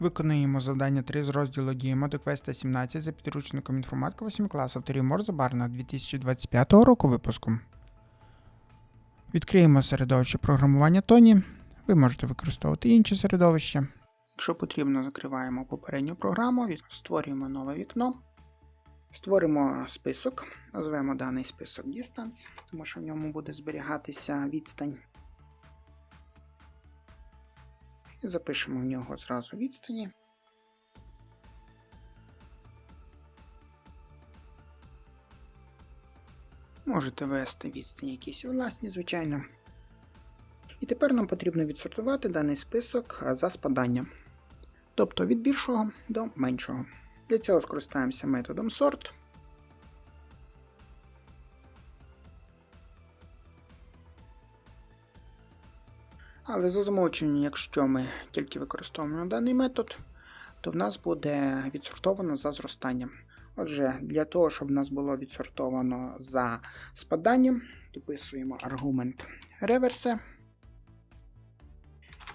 Виконуємо завдання 3 з розділу дії Модеквеста 17 за підручником інформатика 8 клас авторів Морза Барна 2025 року випуску. Відкриємо середовище програмування Тоні. Ви можете використовувати інші середовища. Якщо потрібно, закриваємо попередню програму, створюємо нове вікно. Створимо список, назвемо даний список Distance, тому що в ньому буде зберігатися відстань. І запишемо в нього зразу відстані. Можете ввести відстані якісь власні, звичайно. І тепер нам потрібно відсортувати даний список за спаданням. Тобто від більшого до меншого. Для цього скористаємося методом sort. Але за замовчуванням, якщо ми тільки використовуємо даний метод, то в нас буде відсортовано за зростанням. Отже, для того, щоб в нас було відсортовано за спаданням, дописуємо аргумент реверсе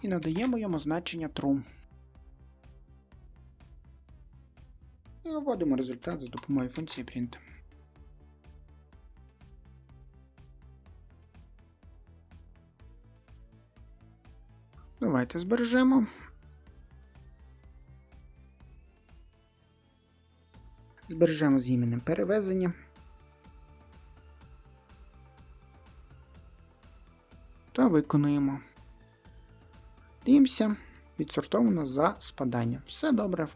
і надаємо йому значення true. І вводимо результат за допомогою функції print. Давайте збережемо. Збережемо з іменем перевезення. Та виконуємо. Дивимося, відсортовано за спадання. Все добре.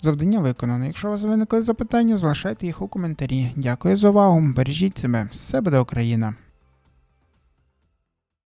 Завдання виконано. Якщо у вас виникли запитання, залишайте їх у коментарі. Дякую за увагу. Бережіть себе. Все буде Україна!